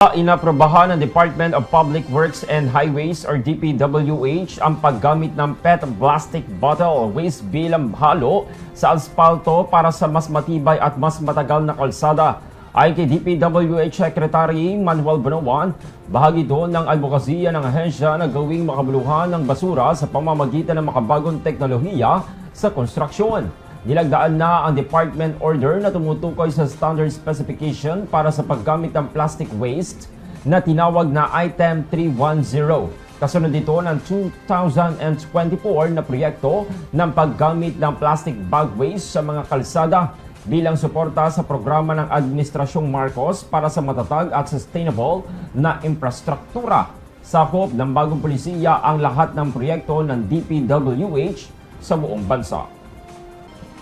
Inaprobahan ng Department of Public Works and Highways or DPWH ang paggamit ng PET plastic bottle waste bilang halo sa asfalto para sa mas matibay at mas matagal na kalsada. Ay kay DPWH Secretary Manuel Bonoan, bahagi doon ng advokasya ng ahensya na gawing makabuluhan ng basura sa pamamagitan ng makabagong teknolohiya sa konstruksyon. Nilagdaan na ang department order na tumutukoy sa standard specification para sa paggamit ng plastic waste na tinawag na Item 310. Kasunod dito ng 2024 na proyekto ng paggamit ng plastic bag waste sa mga kalsada bilang suporta sa programa ng Administrasyong Marcos para sa matatag at sustainable na infrastruktura. Sakop ng bagong polisiya ang lahat ng proyekto ng DPWH sa buong bansa.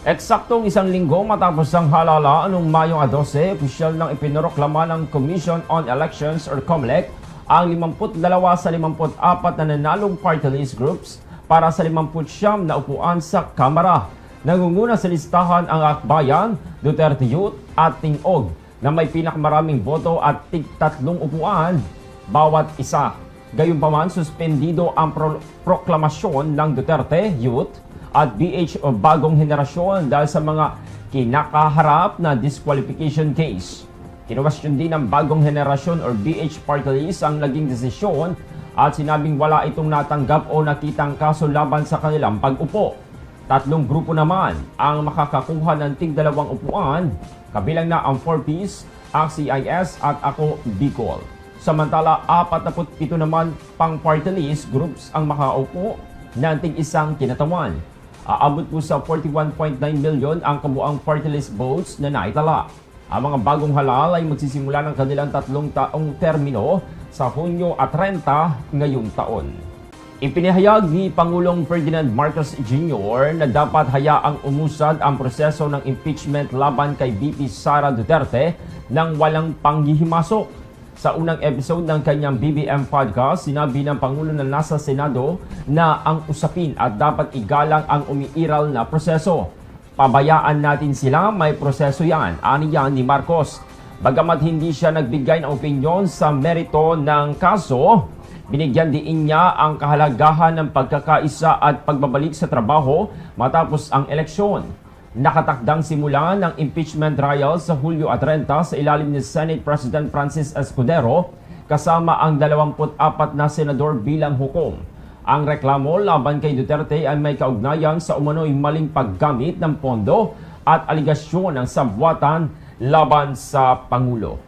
Eksaktong isang linggo matapos ang halala anong Mayong 12, opisyal nang ipinoroklama ng Commission on Elections or COMELEC ang 52 sa 54 na nanalong party list groups para sa 59 na upuan sa Kamara. Nangunguna sa listahan ang Akbayan, Duterte Youth at Tingog na may pinakamaraming boto at tig tatlong upuan bawat isa. Gayunpaman, suspendido ang pro- proklamasyon ng Duterte Youth at BH o bagong henerasyon dahil sa mga kinakaharap na disqualification case. Kinuwestiyon din ng bagong henerasyon or BH party list ang naging desisyon at sinabing wala itong natanggap o nakitang kaso laban sa kanilang pag-upo. Tatlong grupo naman ang makakakuha ng tig dalawang upuan, kabilang na ang 4Ps, ang CIS at ako Bicol. Samantala, 47 naman pang party list groups ang makaupo ng tig isang kinatawan. Aabot po sa 41.9 million ang kabuang party votes na naitala. Ang mga bagong halal ay magsisimula ng kanilang tatlong taong termino sa Hunyo at 30 ngayong taon. Ipinahayag ni Pangulong Ferdinand Marcos Jr. na dapat hayaang umusad ang proseso ng impeachment laban kay BP Sara Duterte nang walang panghihimasok. Sa unang episode ng kanyang BBM podcast, sinabi ng Pangulo na nasa Senado na ang usapin at dapat igalang ang umiiral na proseso. Pabayaan natin sila, may proseso yan, ani yan ni Marcos. Bagamat hindi siya nagbigay ng opinyon sa merito ng kaso, binigyan din niya ang kahalagahan ng pagkakaisa at pagbabalik sa trabaho matapos ang eleksyon. Nakatakdang simula ng impeachment trial sa Hulyo at 30 sa ilalim ni Senate President Francis Escudero kasama ang 24 na senador bilang hukom. Ang reklamo laban kay Duterte ay may kaugnayan sa umano'y maling paggamit ng pondo at aligasyon ng sabwatan laban sa Pangulo.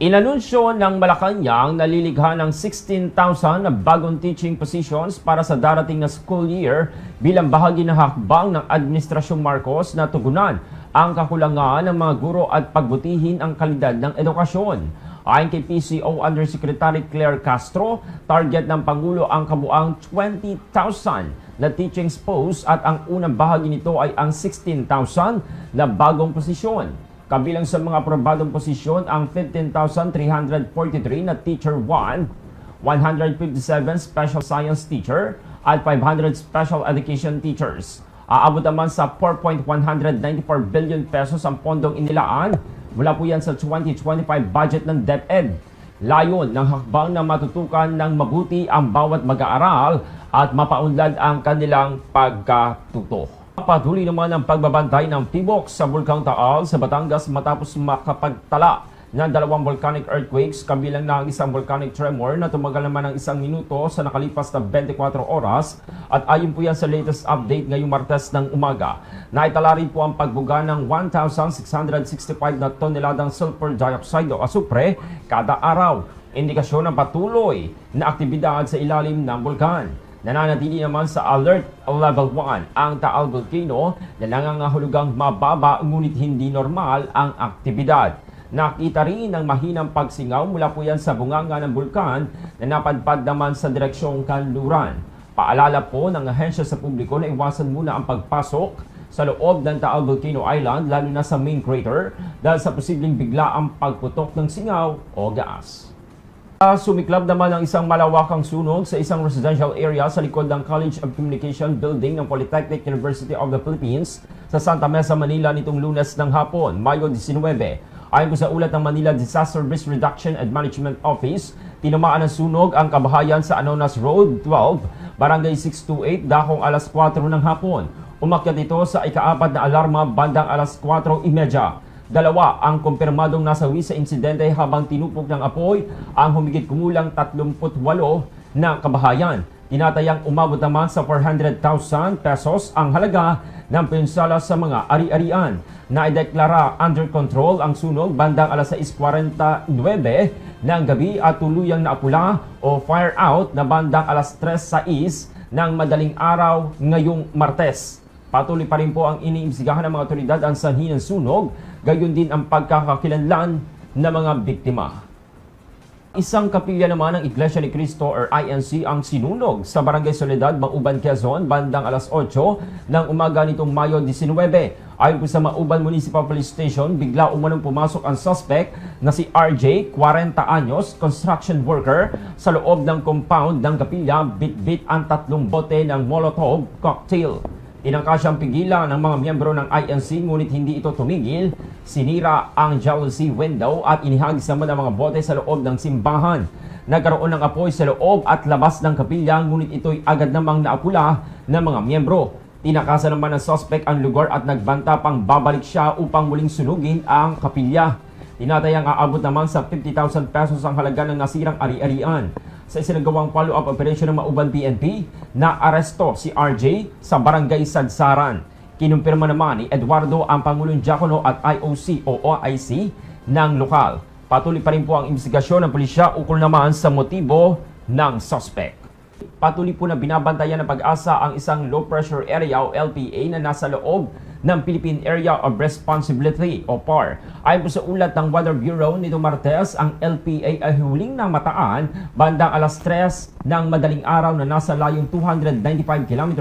Inanunsyo ng Malacanang na lilikha ng 16,000 na bagong teaching positions para sa darating na school year bilang bahagi ng hakbang ng Administrasyong Marcos na tugunan ang kakulangan ng mga guro at pagbutihin ang kalidad ng edukasyon. Ayon kay PCO Undersecretary Claire Castro, target ng Pangulo ang kabuang 20,000 na teaching posts at ang unang bahagi nito ay ang 16,000 na bagong posisyon. Kabilang sa mga aprobadong posisyon ang 15,343 na Teacher 1, 157 Special Science Teacher, at 500 Special Education Teachers. Aabot naman sa 4.194 billion pesos ang pondong inilaan mula po yan sa 2025 budget ng DepEd. Layon ng hakbang na matutukan ng mabuti ang bawat mag-aaral at mapaunlad ang kanilang pagkatuto. Patuloy naman ang pagbabantay ng tibok sa Bulkang Taal sa Batangas matapos makapagtala ng dalawang volcanic earthquakes kabilang na ang isang volcanic tremor na tumagal naman ng isang minuto sa nakalipas na 24 oras at ayon po yan sa latest update ngayong Martes ng umaga. Naitala rin po ang pagbuga ng 1,665 na toneladang sulfur dioxide o asupre kada araw. Indikasyon ng patuloy na aktibidad sa ilalim ng bulkan. Nananatili naman sa alert level 1 ang Taal Volcano na nangangahulugang mababa ngunit hindi normal ang aktibidad. Nakita rin ang mahinang pagsingaw mula po yan sa bunganga ng bulkan na napadpad naman sa direksyong kanluran. Paalala po ng ahensya sa publiko na iwasan muna ang pagpasok sa loob ng Taal Volcano Island lalo na sa main crater dahil sa posibleng biglaang pagputok ng singaw o gas. Sumiklab naman ang isang malawakang sunog sa isang residential area sa likod ng College of Communication Building ng Polytechnic University of the Philippines sa Santa Mesa, Manila nitong lunes ng hapon, Mayo 19. Ayon po sa ulat ng Manila Disaster Risk Reduction and Management Office, tinamaan ng sunog ang kabahayan sa Anonas Road 12, Barangay 628, dakong alas 4 ng hapon. Umakyat ito sa ikaapat na alarma bandang alas 4.30. Dalawa ang kumpirmadong nasawi sa insidente habang tinupok ng apoy ang humigit kumulang 38 na kabahayan. Tinatayang umabot naman sa 400,000 pesos ang halaga ng pinsala sa mga ari-arian. Naideklara under control ang sunog bandang alas 6.49 ng gabi at tuluyang naapula o fire out na bandang alas 3.06 ng madaling araw ngayong Martes. Patuloy pa rin po ang iniimbestigahan ng mga otoridad ang sanhi ng sunog, gayon din ang pagkakakilanlan ng mga biktima. Isang kapilya naman ng Iglesia ni Cristo or INC ang sinunog sa Barangay Soledad, Mauban, Quezon, bandang alas 8 ng umaga nitong Mayo 19. Ayon po sa Mauban Municipal Police Station, bigla umanong pumasok ang suspect na si RJ, 40 anyos, construction worker, sa loob ng compound ng kapilya, bit-bit ang tatlong bote ng Molotov cocktail. Tinangka pigilan ng mga miyembro ng INC ngunit hindi ito tumigil. Sinira ang jealousy window at inihagis naman ang mga bote sa loob ng simbahan. Nagkaroon ng apoy sa loob at labas ng kapilya ngunit ito'y agad namang naapula ng mga miyembro. Tinakasan naman ng suspect ang lugar at nagbanta pang babalik siya upang muling sunugin ang kapilya. Tinatayang aabot naman sa 50,000 pesos ang halaga ng nasirang ari-arian. Sa isinagawang follow-up operation ng Mauban PNP, na aresto si RJ sa Barangay Sadsaran. Kinumpirma naman ni Eduardo ang Pangulong Diakono at IOC o OIC ng lokal. Patuloy pa rin po ang investigasyon ng pulisya ukol naman sa motibo ng suspect. Patuloy po na binabantayan ng pag-asa ang isang low pressure area o LPA na nasa loob ng Philippine Area of Responsibility o PAR. Ayon sa ulat ng Weather Bureau nito Martes, ang LPA ay huling na mataan bandang alas 3 ng madaling araw na nasa layong 295 km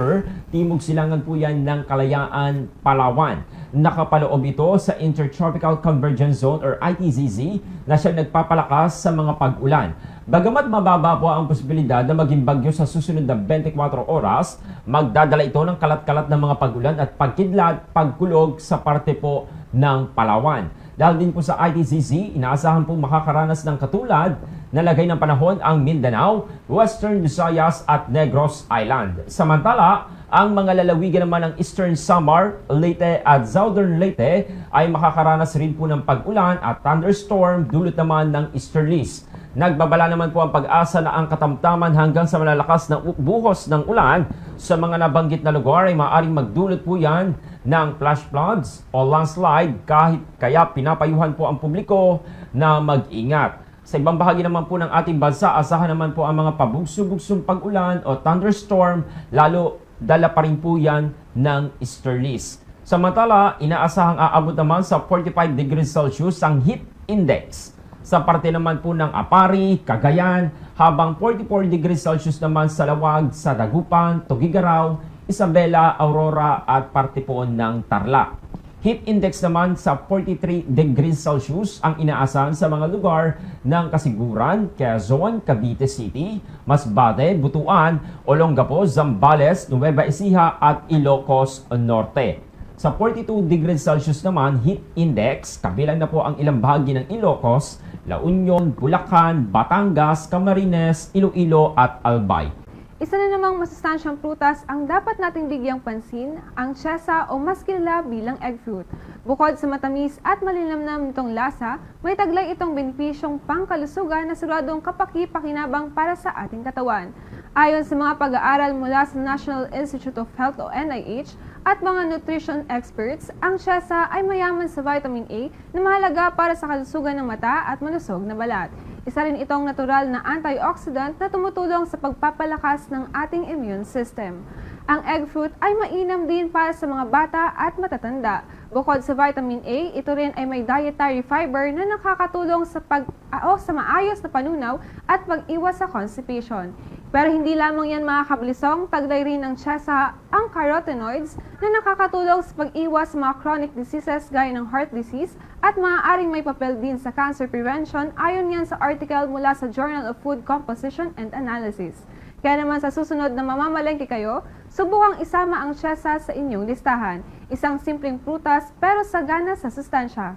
timog silangan po yan ng Kalayaan, Palawan. Nakapaloob ito sa Intertropical Convergence Zone or ITZZ na siya nagpapalakas sa mga pag-ulan. Bagamat mababa po ang posibilidad na maging bagyo sa susunod na 24 oras, magdadala ito ng kalat-kalat ng mga pagulan at pagkidlat, pagkulog sa parte po ng Palawan. Dahil din po sa ITCC, inaasahan po makakaranas ng katulad na lagay ng panahon ang Mindanao, Western Visayas at Negros Island. Samantala, ang mga lalawigan naman ng Eastern Samar, Leyte at Southern Leyte ay makakaranas rin po ng pag-ulan at thunderstorm dulot naman ng easterlies. Nagbabala naman po ang pag-asa na ang katamtaman hanggang sa malalakas na buhos ng ulan sa mga nabanggit na lugar ay maaaring magdulot po yan ng flash floods o landslide kahit kaya pinapayuhan po ang publiko na mag-ingat. Sa ibang bahagi naman po ng ating bansa, asahan naman po ang mga pabugso-bugsong pag-ulan o thunderstorm, lalo dala pa rin po yan ng easterlies. Samantala, inaasahang aabot naman sa 45 degrees Celsius ang heat index. Sa parte naman po ng Apari, Cagayan, habang 44 degrees Celsius naman sa Lawag, sa Dagupan, Tugigaraw, Isabela, Aurora at parte po ng Tarlac. Heat index naman sa 43 degrees Celsius ang inaasahan sa mga lugar ng Kasiguran, Quezon, Cavite City, Masbate, Butuan, Olongapo, Zambales, Nueva Ecija at Ilocos Norte. Sa 42 degrees Celsius naman, heat index, kabilang na po ang ilang bahagi ng Ilocos, La Union, Bulacan, Batangas, Camarines, Iloilo at Albay. Isa na namang masustansyang prutas ang dapat nating bigyang pansin, ang tsesa o mas kilala bilang egg fruit. Bukod sa matamis at malinamnam nitong lasa, may taglay itong benepisyong pangkalusugan na siguradong kapaki-pakinabang para sa ating katawan. Ayon sa mga pag-aaral mula sa National Institute of Health o NIH at mga nutrition experts, ang tsesa ay mayaman sa vitamin A na mahalaga para sa kalusugan ng mata at malusog na balat. Isa rin itong natural na antioxidant na tumutulong sa pagpapalakas ng ating immune system. Ang egg fruit ay mainam din para sa mga bata at matatanda. Bukod sa vitamin A, ito rin ay may dietary fiber na nakakatulong sa pag o sa maayos na panunaw at pag-iwas sa constipation. Pero hindi lamang yan mga kablisong, taglay rin ng tsasa ang carotenoids na nakakatulong sa pag-iwas mga chronic diseases gaya ng heart disease at maaaring may papel din sa cancer prevention ayon yan sa article mula sa Journal of Food Composition and Analysis. Kaya naman sa susunod na mamamalengke kayo, subukang isama ang tsasa sa inyong listahan. Isang simpleng prutas pero sagana sa sustansya.